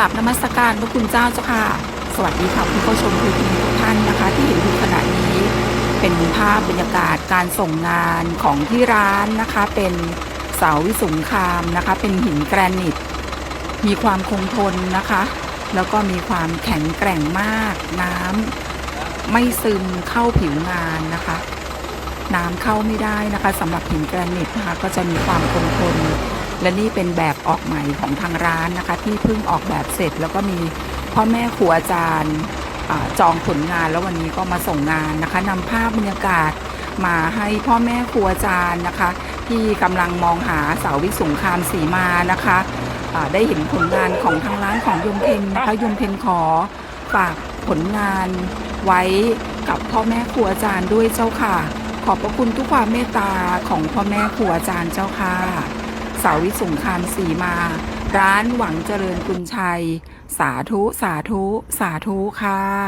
กับนมัสการพระคุณเจ้าเจ้าค่ะ สวัสดีค่ะผู้เข้าชมคลิปนี้ทุกท่านนะคะ ที่เห็นอยู่ขณะนี้ เป็นภาพบรรยากาศการส่งงานของที่ร้านนะคะ เป็นเสาวิสุงคามนะคะ เป็นหินแกรนิต มีความคงทนนะคะ แล้วก็มีความแข็งแกร่งมากน้ำไม่ซึมเข้าผิวงานนะคะ น้ำเข้าไม่ได้นะคะสำหรับหินแกรนิตนะคะก็จะมีความคงทน และนี่เป็นแบบออกใหม่ของทางร้านนะคะ ที่เพิ่งออกแบบเสร็จ แล้วก็มีพ่อแม่ครูอาจารย์จองผลงานแล้ววันนี้ก็มาส่งงานนะคะนำภาพบรรยากาศมาให้พ่อแม่ครูอาจารย์นะคะ ที่กำลังมองหาเสาวิสุงคามสีมานะคะได้เห็นผลงานของทางร้านของยมเพนนะคะยมเพนขอฝากผลงานไว้กับพ่อแม่ครูอาจารย์ด้วยเจ้าค่ะ ขอบพระคุณทุกความเมตตาของพ่อแม่ครูอาจารย์เจ้าค่ะ สาวิสุงคามสีมา ร้านหวังเจริญกุลชัย สาธุ สาธุ สาธุค่ะ